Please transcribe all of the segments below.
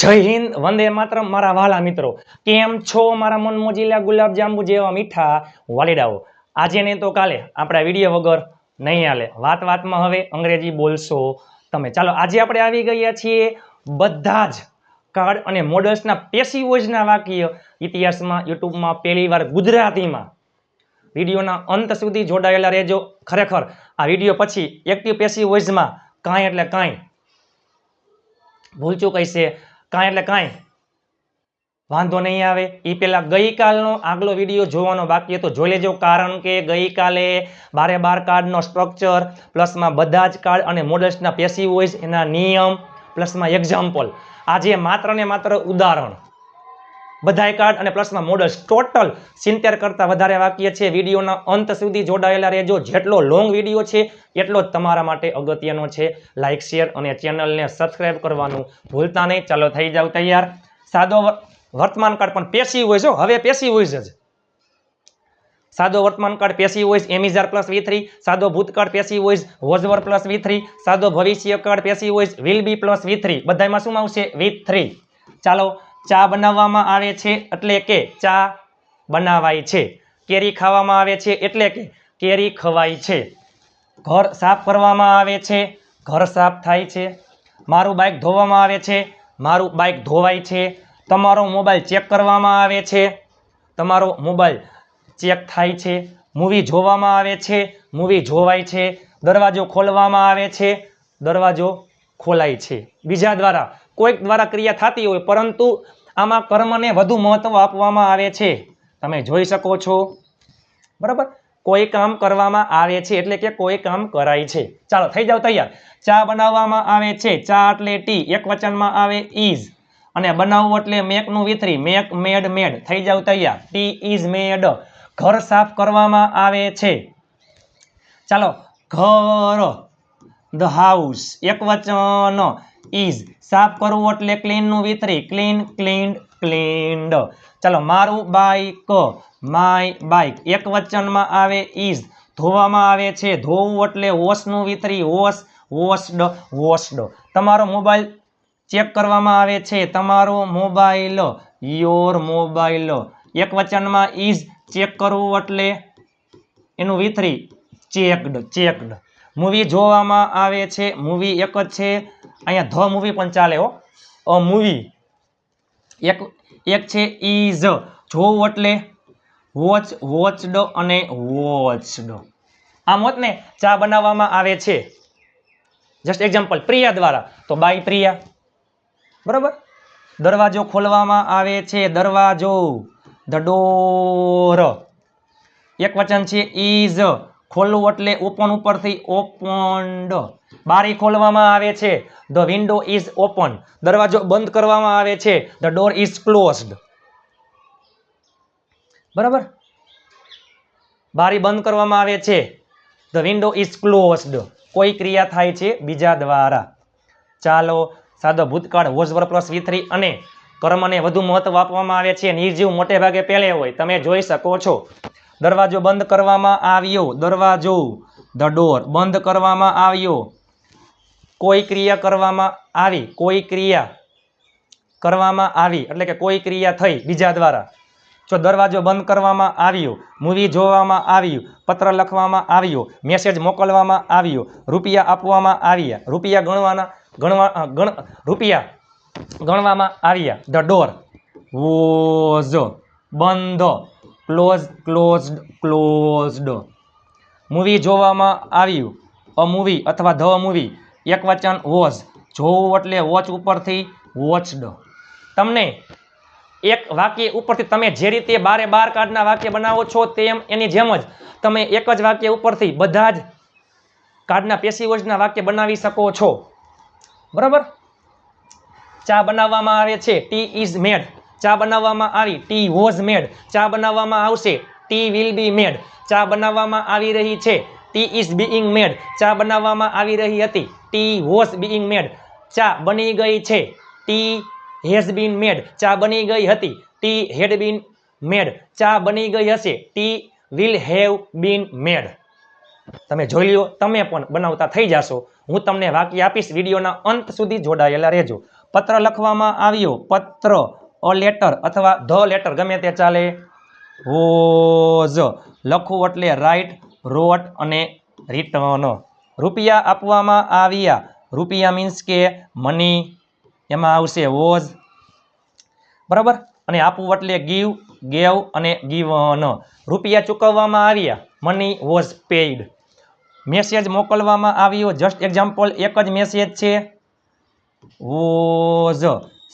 જય હિન્દ, વંદે માત્ર મારા વાલા મિત્રો. કેમ છો મારા મન મોજીલા ગુલાબ જાંબુ જેવા મીઠા વાલીડાઓ? આજે નહીં તો કાલે, આપણા વીડિયો વગર નહીં હાલે. વાત વાતમાં હવે અંગ્રેજી બોલશો તમે. ચાલો, આજે આપણે આવી ગયા છીએ બધા જ કાર્ડ અને મોડલ્સના પેસી વોઇસના વાક્ય ઇતિહાસમાં, યુટ્યુબમાં, પહેલી વાર ગુજરાતીમાં. વિડીયોના અંત સુધી જોડાયેલા રહેજો ખરેખર. આ વીડિયો પછી એક્ટિવ પેસી વોઇસમાં કાંઈ એટલે કાંઈ. ભૂલચું છે કાંઈ એટલે કાંઈ. વાંધો નહીં આવે. એ પહેલાં ગઈકાલનો આગલો વીડિયો જોવાનો બાકી હતો. જોઈ લેજો, કારણ કે ગઈકાલે બારે બાર કાર્ડનો સ્ટ્રક્ચર પ્લસમાં બધા જ કાર્ડ અને મોડલ્સના પેસી વોઇસ એના નિયમ, પ્લસમાં એક્ઝામ્પલ આજે માત્ર ને માત્ર ઉદાહરણ. બધાય કાર્ડ અને પ્લસમાં મોડલ્સ ટોટલ સિત્તેર કરતાં વધારે વાક્ય છે. વિડીયોના અંત સુધી જોડાયેલા રહેજો. જેટલો લોંગ વીડિયો છે, એટલો જ તમારા માટે અગત્યનો છે. લાઇક શેર અને ચેનલને સબસ્ક્રાઈબ કરવાનું ભૂલતા નહીં. ચાલો, થઈ જાવ તૈયાર. સાદો વર્તમાન કાર્ડ પણ પેસી હોય છે હવે પેસી હોય જ. સાદો વર્તમાન કાળ passive voice am is are plus V three સાદો ભૂતકાળ passive voice was were plus V three સાદો ભવિષ્ય card passive voice will be plus V three બધામાં શું આવશે? વી થ્રી ચાલો ચા બનાવવામાં આવે છે એટલે કે ચા બનાવાય છે. કેરી ખાવામાં આવે છે એટલે કે કેરી ખવાય છે. ઘર સાફ કરવામાં આવે છે, ઘર સાફ થાય છે. મારું બાઇક ધોવામાં આવે છે, મારું બાઇક ધોવાય છે. તમારો મોબાઈલ ચેક કરવામાં આવે છે, તમારો મોબાઈલ ચેક થાય છે. મૂવી જોવામાં આવે છે, મૂવી જોવાય છે. દરવાજો ખોલવામાં આવે છે, દરવાજો ખોલાય છે. બીજા દ્વારા કોઈક દ્વારા ક્રિયા થતી હોય, પરંતુ આમાં કર્મને વધુ મહત્વ આપવામાં આવે છે. તમે જોઈ શકો છો. બરાબર? કોઈ કામ કરવામાં આવે છે એટલે કે કોઈ કામ કરાય છે. ચાલો, થઈ જાવ તૈયાર. ચા બનાવવામાં આવે છે. ચા એટલે ટી. એક વચનમાં આવે ઇઝ અને બનાવવું એટલે મેકનું વિથરી. મેક, મેડ મેડ. થઈ જાવ તૈયાર. Tea is made. ઘર સાફ કરવામાં આવે છે. ચાલો, ઘર. The house. એક વચન. ઇઝ સાફ કરવું એટલે ક્લીનનું V three. Clean cleaned cleaned ચાલો, મારું બાઈક માય બાઈક એક વચનમાં આવે ઇઝ ધોવામાં આવે છે. ધોવું એટલે વોશનું વિતરી. વોશ વોશડ વોશડ તમારો મોબાઈલ ચેક કરવામાં આવે છે. તમારો મોબાઈલ યોર મોબાઈલ એક વચનમાં ઇઝ ચેક કરવું એટલે એનું વિતરી. ચેકડ ચેકડ મૂવી જોવામાં આવે છે. મૂવી એક જ છે. અહીંયા ધ મૂવી પણ ચાલે હો. અ મૂવી એક એક છે ઇઝ જોવું એટલે વોચ વોચડ અને વોચડ આમ હોત ને, ચા બનાવવામાં આવે છે. જસ્ટ એક્ઝામ્પલ પ્રિયા દ્વારા. તો બાય પ્રિયા, બરાબર? દરવાજો ખોલવામાં આવે છે, દરવાજો. The door. એક વચન છે ઇઝ ખોલવું એટલે ઓપન ઉપરથી ઓપન્ડ બારી ખોલવામાં આવે છે. ધ વિન્ડો ઇઝ ઓપન દરવાજો બંધ કરવામાં આવે છે. ધ ડોર ઇઝ ક્લોઝડ બરાબર? બારી બંધ કરવામાં આવે છે. ધ વિન્ડો ઇઝ ક્લોઝડ કોઈ ક્રિયા થાય છે? બીજા દ્વારા. ચાલો, સાદો ભૂતકાળ વોઝવર પ્લસ વી અને કર્મને વધુ મહત્વ આપવામાં આવે છે. નિર્જીવ મોટે ભાગે પહેલે હોય. તમે જોઈ શકો છો. દરવાજો બંધ કરવામાં આવ્યો. દરવાજો ધ ડોર બંધ કરવામાં આવ્યો. કોઈ ક્રિયા કરવામાં આવી. કોઈ ક્રિયા કરવામાં આવી. એટલે કે કોઈ ક્રિયા થઈ બીજા દ્વારા. જો દરવાજો બંધ કરવામાં આવ્યો મૂવી જોવામાં આવ્યું, પત્ર લખવામાં આવ્યો મેસેજ મોકલવામાં આવ્યો, રૂપિયા આપવામાં આવ્યા, રૂપિયા ગણવાના, ગણવા ગણ, રૂપિયા ગણવામાં આવ્યા. ધ ડોર વોઝ બંધ. ક્લોઝ ક્લોઝડ ક્લોઝડ મૂવી જોવામાં આવ્યું. અ મૂવી અથવા ધ મૂવી એક વચન વોઝ જોવું એટલે વોચ ઉપરથી વોચડ તમને એક વાક્ય ઉપરથી તમે જે રીતે બારે બાર કાર્ડના વાક્ય બનાવો છો તેમ એની જેમ જ તમે એક જ વાક્ય ઉપરથી બધા જ કાર્ડના પેશીવોજના વાક્ય બનાવી શકો છો. બરાબર? ચા બનાવવામાં આવે છે. ટી ઇઝ મેડ ચા બનાવવામાં આવી, ટી વોઝ મેડ. ચા બનાવવામાં આવશે, ટી વિલ બી મેડ. ચા બનાવવામાં આવી રહી છે, ટી ઇઝ બીઇંગ મેડ. ચા બનાવવામાં આવી રહી હતી, ટી વોઝ બીઇંગ મેડ. ચા બની ગઈ છે, ટી હેઝ બીન મેડ. ચા બની ગઈ હતી, ટી હેડ બીન મેડ. ચા બની ગઈ હશે, tea will have been made. તમે જોઈ લ્યો, તમે પણ બનાવતા થઈ જશો. હું તમને વાક્ય આપીશ, વિડીયોના અંત સુધી જોડાયેલા રહેજો. પત્ર લખવામાં આવ્યો, પત્ર અ લેટર અથવા ધ લેટર ગમે તે ચાલે. વોઝ લખવું એટલે રાઇટ રોટ અને રિટર્ન રૂપિયા આપવામાં આવ્યા. રૂપિયા મીન્સ કે મની એમાં આવશે વોઝ બરાબર? અને આપવું એટલે ગીવ ગેવ અને ગીવન રૂપિયા ચૂકવવામાં આવ્યા. મની વોઝ પેઇડ મેસેજ મોકલવામાં આવ્યો. જસ્ટ એક્ઝામ્પલ એક જ મેસેજ છે. વોઝ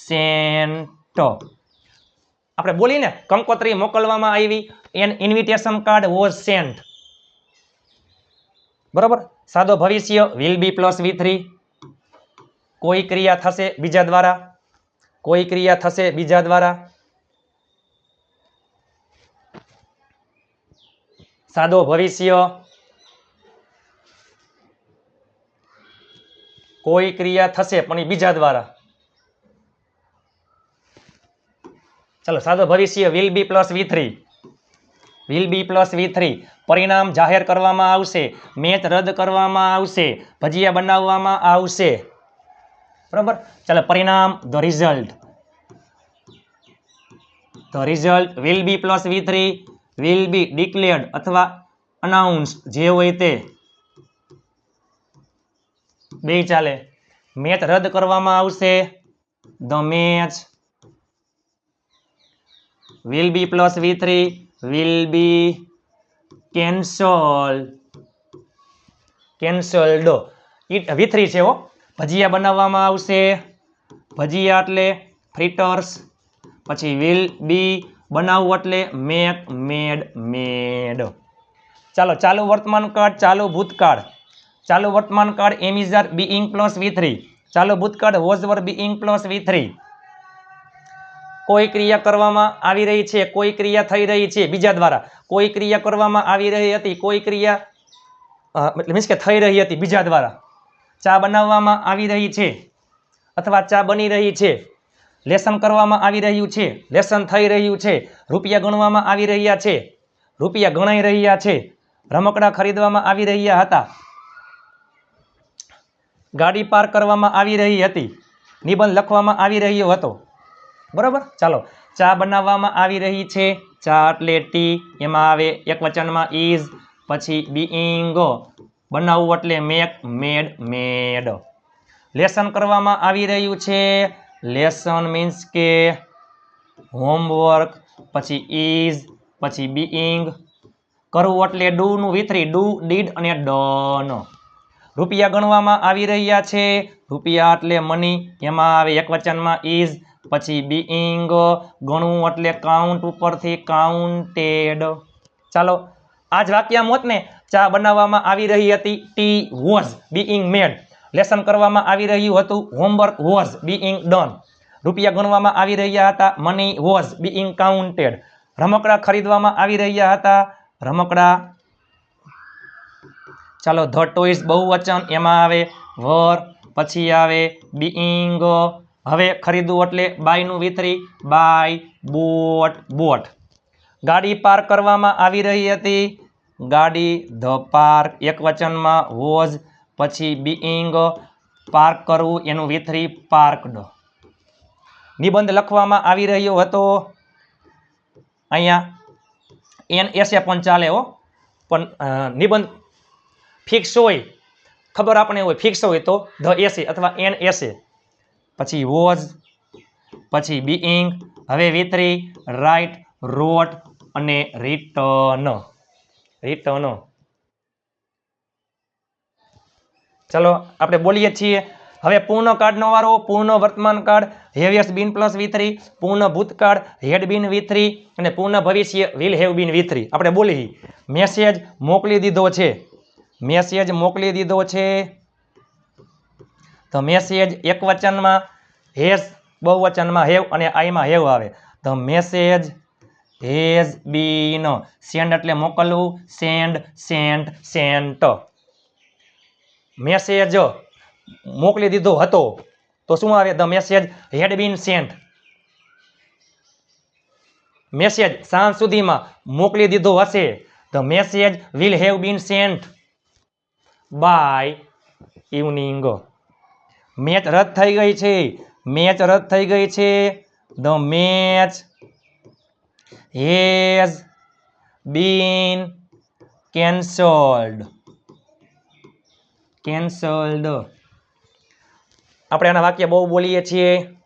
સેન્ટ આપણે બોલીને કંકોત્રી મોકલવામાં આવી. An invitation card was sent બરોબર? સાદો ભવિષ્ય will be plus V three કોઈ ક્રિયા થશે બીજા દ્વારા? કોઈ ક્રિયા થશે બીજા દ્વારા? સાદો ભવિષ્ય. કોઈ ક્રિયા થશે પણ એ બીજા દ્વારા? ચાલો સાદો ભવિષ્ય will be plus V three will be plus V three પરિણામ જાહેર કરવામાં આવશે, મેચ રદ કરવામાં આવશે, ભજીયા બનાવવામાં આવશે. બરાબર? ચાલો, પરિણામ the result the result will be plus V three will be declared અથવા અનાઉન્સ જે હોય તે. બે ચાલે. મેચ રદ કરવામાં આવશે the match plus V three will be cancel cancelled it V three છે હો. ભજીયા બનાવવામાં આવશે. ભજીયા એટલે ફ્રીટર્સ પછી વિલ બી બનાવવું એટલે મેક મેડ મેડ ચાલો, ચાલુ વર્તમાન કાળ ચાલુ ભૂતકાળ. ચાલુ વર્તમાન કાળ am is are being plus V three ચાલુ ભૂતકાળ was were being plus V three કોઈ ક્રિયા કરવામાં આવી રહી છે, કોઈ ક્રિયા થઈ રહી છે, બીજા દ્વારા. કોઈ ક્રિયા કરવામાં આવી રહી હતી, કોઈ ક્રિયા મીન્સ કે થઈ રહી હતી, બીજા દ્વારા. ચા બનાવવામાં આવી રહી છે અથવા ચા બની રહી છે, લેસન કરવામાં આવી રહ્યું છે, લેસન થઈ રહ્યું છે, રૂપિયા ગણવામાં આવી રહ્યા છે, રૂપિયા ગણાઈ રહ્યા છે, રમકડા ખરીદવામાં આવી રહ્યા હતા. ગાડી પાર્ક કરવામાં આવી રહી હતી, નિબંધ લખવામાં આવી રહ્યો હતો. બરાબર? ચાલો. ચા બનાવવામાં આવી રહી છે. ચા એટલે ટી. એમાં આવે એક વચનમાં ઇઝ પછી બીઈંગ બનાવવું એટલે મેક, મેડ મેડ. લેસન કરવામાં આવી રહ્યું છે. લેસન મીન્સ કે હોમવર્ક, પછી ઇઝ પછી બીઈંગ કરવું એટલે ડુનું વિથરી ડુ, ડીડ અને ડન. રૂપિયા ગણવામાં આવી રહ્યા છે. રૂપિયા એટલે મની એમાં આવે એક વચનમાં ઇઝ પછી બીઈંગ ગણવું એટલે કાઉન્ટ ઉપરથી કાઉન્ટેડ ચાલો આ જ વાક્ય મોતને ચા બનાવવામાં આવી રહી હતી tea was being made lesson કરવામાં આવી રહ્યું હતું હોમવર્ક વોઝ બીઈંગ ડન રૂપિયા ગણવામાં આવી રહ્યા હતા મની વોઝ બીઈંગ કાઉન્ટેડ રમકડા ખરીદવામાં આવી રહ્યા હતા રમકડા. ચાલો ધ ટોઈસ બહુવચન, એમાં આવે વર પછી આવે બીઈંગ હવે ખરીદવું એટલે બાયનું V three, buy, bought bought. ગાડી પાર્ક કરવામાં આવી રહી હતી. ગાડી ધ પાર્ક, એક વચનમાં વોઝ, પછી બીઈંગ પાર્ક કરવું, એનું વિથરી પાર્કડ. નિબંધ લખવામાં આવી રહ્યો હતો. અહીંયા એન એસે પણ ચાલે હો. પણ નિબંધ ફિક્સ હોય. ખબર આપણે હોય ફિક્સ હોય તો ધ એસે અથવા એન એસે પછી વોઝ પછી બીઈંગ હવે વિથરી રાઇટ રોટ અને રિટર્ન રિટર્ન ચલો, આપણે બોલીએ છીએ, હવે પૂર્ણ કાર્ડનો વારો, પૂર્ણ વર્તમાન કાર્ડ હેવિયસ બિન પ્લસ વિથરી થ્રી પૂર્ણ ભૂતકાળ હેડ બિન વિથરી અને પૂર્ણ ભવિષ્ય વિલ હેવ બિન વિથરી આપણે બોલી મેસેજ મોકલી દીધો છે. મેસેજ મોકલી દીધો છે. તો મેસેજ એક વચનમાં હેઝ બહુવચનમાં હેવ અને આઈમાં હેવ આવે. તો મેસેજ હેઝ બીન. સેન્ડ એટલે મોકલવું. Send Saint Saint. મેસેજ મોકલી દીધો હતો. તો શું આવે? The message had been sent. Message સાંજ સુધીમાં મોકલી દીધો હશે. The message will have been sent. By. Evening match રદ થઈ ગઈ છે. મેચ રદ થઈ ગઈ છે. The match has been cancelled. Cancelled. આપણે આના વાક્ય બહુ બોલીએ છીએ.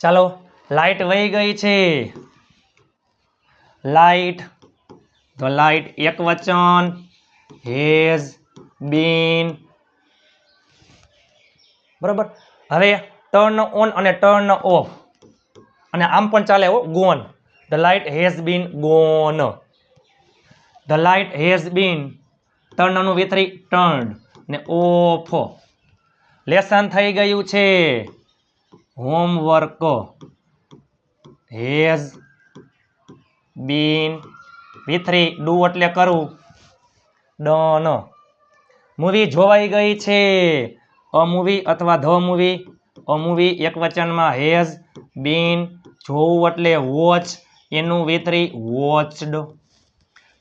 ચાલો, લાઈટ વહી ગઈ છે. લાઈટ ધ લાઇટ એક વચન. Has been. બરોબર? હવે ટર્ન ઓન અને ટર્ન ઓફ અને આમ પણ ચાલે હો, gone. The light has been gone the light has been ટર્નનું V three turn ને ઓફ લેસન થઈ ગયું છે. Homework has been V three do એટલે કરું. ડન મૂવી જોવાઈ ગઈ છે. અ મૂવી અથવા ધ મૂવી અ મૂવી એક વચનમાં હેઝ બીન જોવું એટલે વોચ એનું વિથરી વોચડ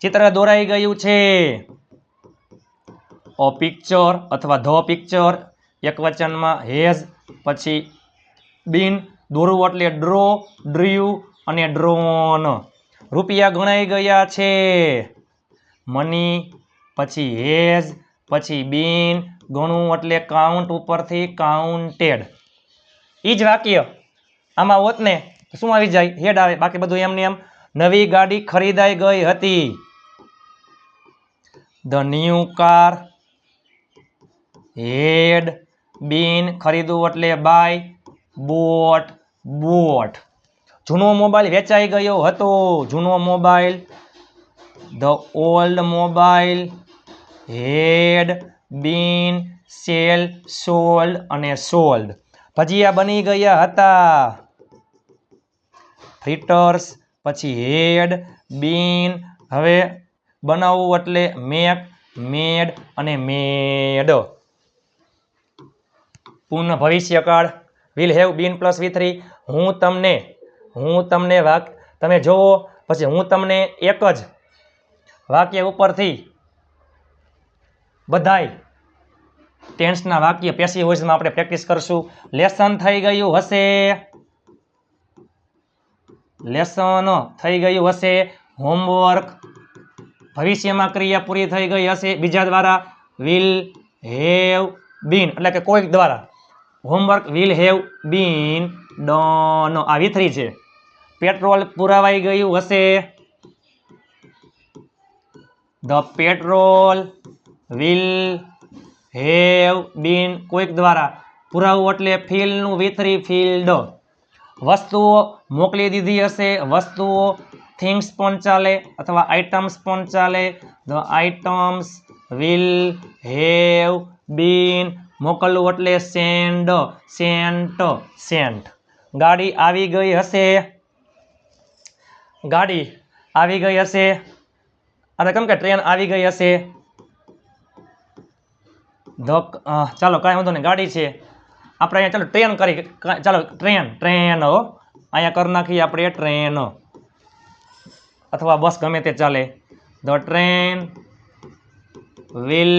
ચિત્ર દોરાઈ ગયું છે. અ પિક્ચર અથવા ધ પિક્ચર એક વચનમાં હેઝ પછી બીન દોરવું એટલે ડ્રો ડ્રીવ અને ડ્રોન રૂપિયા ગણાઈ ગયા છે. મની, પછી હેઝ, પછી બિન ગણું એટલે કાઉન્ટ ઉપરથી કાઉન્ટેડ. એ જ વાક્ય. આમાં હોત ને શું આવી જાય? હેડ આવે. બાકી બધું એમને એમ નવી ગાડી ખરીદાઈ ગઈ હતી. The new car. Had, been ખરીદવું એટલે બાય, બોટ બોટ. જૂનો મોબાઈલ વેચાઈ ગયો હતો. જૂનો mobile, the old mobile, had, been, sell, sold અને સોલ્ડ. ભજીયા બની ગયા હતા. ફ્રીટર્સ, પછી હેડ, બીન. હવે બનાવવું એટલે મેક, મેડ અને મેડ. પૂર્ણ ભવિષ્યકાળ. Will have been plus V three. હું તમને હું તમને વાક, તમે જોવો, પછી હું તમને એક જ વાક્ય ઉપરથી બધાય ટેન્સના વાક્ય પેસી વોઇસમાં આપણે પ્રેક્ટિસ કરશું. લેસન થઈ ગયું હશે. લેસન થઈ ગયું હશે. હોમવર્ક ભવિષ્યમાં ક્રિયા પૂરી થઈ ગઈ હશે. બીજા દ્વારા વિલ હેવ બીન એટલે કે કોઈક દ્વારા. Homework will have been done આ વિથરી છે. પેટ્રોલ પુરાવાઈ ગયું હશે. The petrol will have been કોઈક દ્વારા પુરાવું એટલે ફિલનું વિથરી ફિલ્ડ. વસ્તુઓ મોકલી દીધી હશે. વસ્તુઓ, થિંગ્સ પણ ચાલે અથવા આઇટમ્સ પણ ચાલે. The items will have been મોકલવું એટલે સેન્ડ, સેન્ટ સેન્ટ. ગાડી આવી ગઈ હશે. ગાડી આવી ગઈ હશે. અને કેમ કે ટ્રેન આવી ગઈ હશે. ધ ચાલો, કાંઈ વાંધો નહીં, ગાડી છે. આપણે અહીંયા, ચાલો, ટ્રેન કરી ચાલો, ટ્રેન ટ્રેન અહીંયા કરી નાખીએ આપણે ટ્રેન. અથવા બસ ગમે તે ચાલે. The train will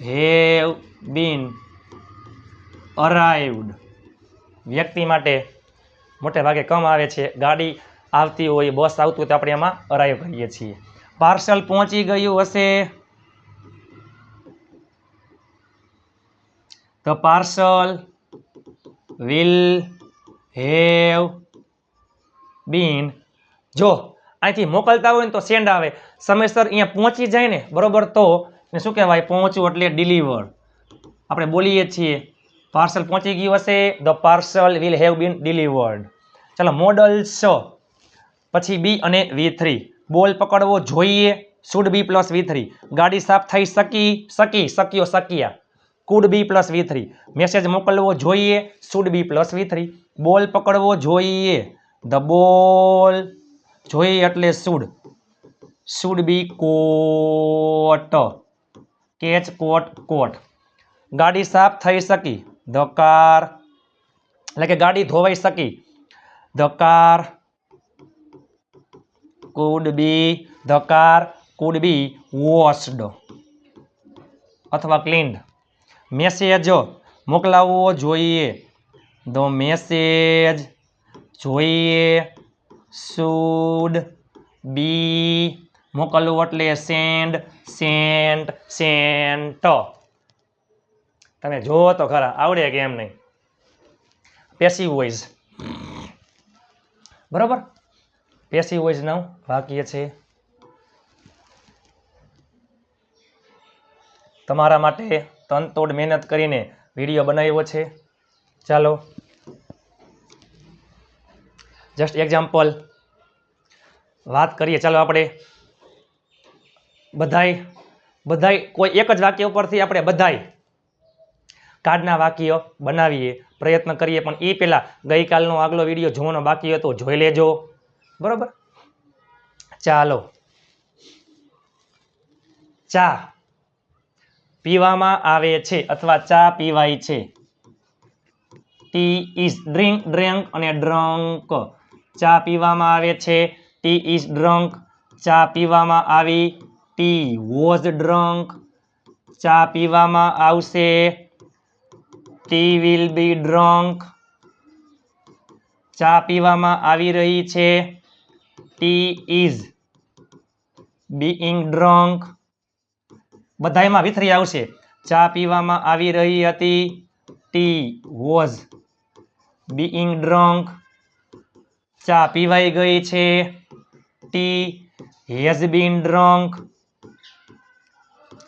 have been arrived વ્યક્તિ માટે મોટે ભાગે કમ આવે છે. ગાડી આવતી હોય બસ આવતું હોય તો આપણે એમાં અરાઈવ કરીએ છીએ. પાર્સલ પહોંચી ગયું હશે. The parcel will have been જો, અહીંથી મોકલતા હોય ને તો સેન્ડ આવે. સમયસર અહીંયા પહોંચી જાય ને, બરોબર તો શું કહેવાય? પહોંચવું એટલે ડિલિવર આપણે બોલીએ છીએ પાર્સલ પહોંચી ગયું હશે the parcel will have been delivered ચાલો મોડલ સ. પછી બી અને વી થ્રી. બોલ પકડવો જોઈએ. Should be plus V three. ગાડી સાફ થઈ શકી શકી, શક્યો, શક્યા. Could be plus V three. Message મોકલવો જોઈએ. Should be plus V three. Ball પકડવો જોઈએ. ધ બોલ જોઈએ એટલે should should be caught catch caught caught ગાડી સાફ થઈ શકી. ધ કાર એટલે કે ગાડી ધોવાઈ શકી. The car could be the car could be washed અથવા ક્લીન્ડ. મેસેજ મોકલાવવો જોઈએ. ધ મેસેજ જોઈએ. શુડ બી મોકલવું એટલે સેન્ડ, સેન્ટ સેન્ટ. તમે જુઓ તો ખરા, આવડે કે એમ નહીં. પેસી વોઇસ બરોબર? પેસિવ વોઇસનું વાક્ય છે. તમારા માટે તનતોડ મહેનત કરીને વીડિયો બનાવ્યો છે. ચાલો. જસ્ટ એક્ઝામ્પલ વાત કરીએ, ચાલો આપણે. બધાય બધાય કોઈ એક જ વાક્ય ઉપરથી આપણે બધાય કાર્ડના વાક્ય બનાવીએ પ્રયત્ન કરીએ, પણ એ પહેલાં ગઈકાલનો આગલો વીડિયો જોવાનો બાકી હતો, જોઈ લેજો. બરોબર? ચાલો. ચા પીવામાં આવે છે અથવા ચા પીવાય છે. ટી ઇઝ ડ્રિંક ડ્રિંક અને ડ્રંક ચા પીવામાં આવે છે. ટી ઇઝ ડ્રંક ચા પીવામાં આવી. ટી વોઝ ડ્રંક ચા પીવામાં આવશે. ટી વિલ બી ડ્રંક ચા પીવામાં આવી રહી છે. ટી ઇઝ બીઇંગ ડ્રંક બધાયમાં વિથરી આવશે. ચા પીવામાં આવી રહી હતી. ટી વોઝ બીઇંગ ડ્રંક ચા પીવાઈ ગઈ છે. ટી હેઝ બીન ડ્રંક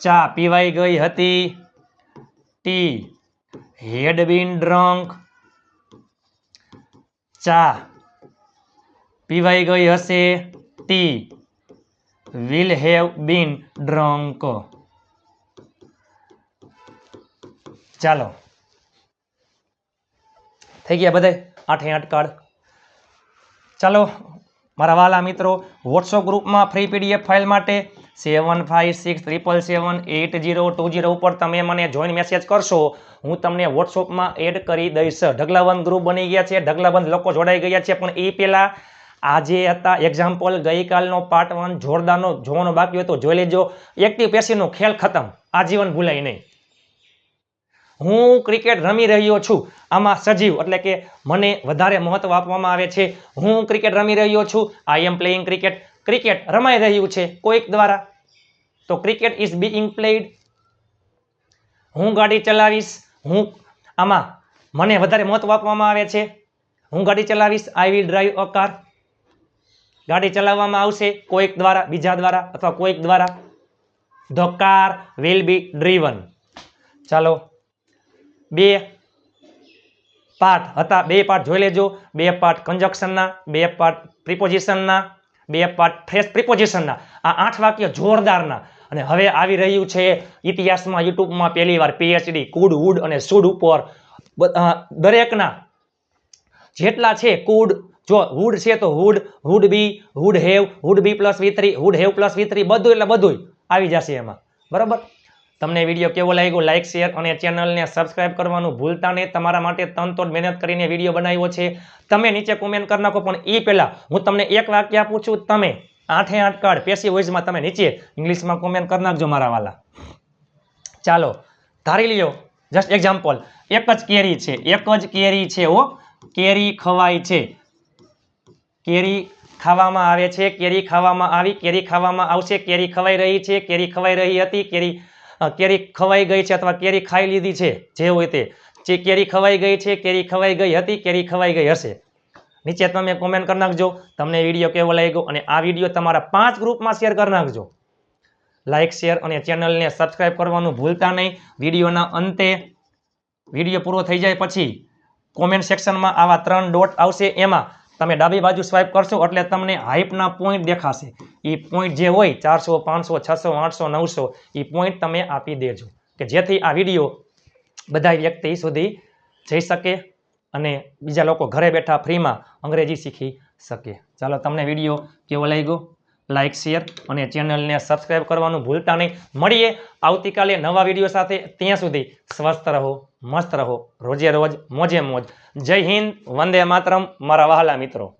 ચા પીવાઈ ગઈ હતી. ટી હેડ બીન ડ્રંક ચા પીવાઈ ગઈ હશે tea. Will have been drunk ચાલો. થઈ ગયા બધાય આઠે આઠ કાર્ડ ચાલો, મારા વાલા મિત્રો વોટ્સઅપ ગ્રુપમાં ફ્રી પીડીએફ ફાઇલ માટે seven five six triple seven eight zero two zero ઉપર તમે મને જોઈન મેસેજ કરશો. હું તમને વોટ્સઅપમાં એડ કરી દઈશ. ઢગલાબંધ ગ્રુપ બની ગયા છે. ઢગલાબંધ લોકો જોડાઈ ગયા છે, પણ એ પહેલાં આજે હતા. એક્ઝામ્પલ ગઈકાલનો પાર્ટ વન જોરદારનો જોવાનો બાકી હતો જોઈ લેજો. એક્ટિવ પેસીનો ખેલ ખતમ. આજીવન ભૂલાય નહીં. હું ક્રિકેટ રમી રહ્યો છું. આમાં સજીવ એટલે કે મને વધારે મહત્વ આપવામાં આવે છે. હું ક્રિકેટ રમી રહ્યો છું. I am playing cricket cricket રમાઈ રહ્યું છે કોઈક દ્વારા. તો ક્રિકેટ ઇઝ બીઇંગ પ્લેઇડ હું ગાડી ચલાવીશ. હું આમાં મને વધારે મહત્વ આપવામાં આવે છે. હું ગાડી ચલાવીશ. I will drive a car ગાડી ચલાવવામાં આવશે, કોઈક દ્વારા, બીજા દ્વારા અથવા કોઈક દ્વારા. The car will be driven ચાલો, બે પાર્ટ હતા, બે પાર્ટ જોઈ લેજો. બે પાર્ટ કંજક્શનના બે પાર્ટ પ્રિપોઝિશનના બે પાર્ટ ફ્રેશ પ્રિપોઝિશનના આ આઠ વાક્ય જોરદારના. અને હવે આવી રહ્યું છે ઇતિહાસમાં, યુટ્યુબમાં પહેલી વાર પીએચડી કુડ વુડ અને સુડ ઉપર. દરેકના જેટલા છે કુડ જો હુડ છે તો would would be, would have, would be plus V three, would have plus V three બધું એટલે બધું આવી જશે એમાં. બરાબર? તમને વીડિયો કેવો લાગ્યો લાઇક શેર અને ચેનલને સબસ્ક્રાઇબ કરવાનું ભૂલતા નહીં. તમારા માટે તનતોડ મહેનત કરીને વીડિયો બનાવ્યો છે. તમે નીચે કોમેન્ટ કરી નાખો, પણ એ પહેલાં હું તમને એક વાક્ય આપું છું. તમે આઠે આઠ કાર્ડ પેસી વોઇસમાં તમે નીચે ઇંગ્લિશમાં કોમેન્ટ કરી નાખજો મારા વાલા. ચાલો, ધારી લ્યો જસ્ટ એક્ઝામ્પલ એક જ કેરી છે, એક જ કેરી છે ઓ કેરી ખવાય છે. કેરી ખાવામાં આવે છે, કેરી ખાવામાં આવી, કેરી ખાવામાં આવશે, કેરી ખવાઈ રહી છે, કેરી ખવાઈ રહી હતી, કેરી કેરી ખવાઈ ગઈ છે અથવા કેરી ખાઈ લીધી છે, જે હોય તે. જે કેરી ખવાઈ ગઈ છે, કેરી ખવાઈ ગઈ હતી, કેરી ખવાઈ ગઈ હશે. નીચે તમે કોમેન્ટ કરી નાખજો, તમને વીડિયો કેવો લાગ્યો અને આ વીડિયો તમારા પાંચ ગ્રુપમાં શેર કરી નાખજો. લાઇક શેર અને ચેનલને સબસ્ક્રાઇબ કરવાનું ભૂલતા નહીં. વિડીયોના અંતે, વીડિયો પૂરો થઈ જાય પછી કોમેન્ટ સેક્શનમાં આવા ત્રણ ડોટ આવશે. એમાં તમે ડાબી બાજુ સ્વાઇપ કરશો એટલે તમને હાઈપના પોઈન્ટ દેખાશે. એ પોઈન્ટ જે હોય, ચારસો, પાંચસો, છસો, આઠસો, નવસો એ પોઈન્ટ તમે આપી દેજો. કે જેથી આ વીડિયો બધા વ્યક્તિ સુધી જઈ શકે અને બીજા લોકો ઘરે બેઠા ફ્રીમાં અંગ્રેજી શીખી શકે. ચાલો તમને વીડિયો કેવો લાગ્યો? લાઇક શેર અને ચેનલને સબસ્ક્રાઈબ કરવાનું ભૂલતા નહીં. મળીએ આવતીકાલે નવા વીડિયો સાથે ત્યાં સુધી સ્વસ્થ રહો. મસ્ત રહો. રોજે રોજ મોજે મોજ. જય હિન્દ વંદે માતરમ મારા વહાલા મિત્રો.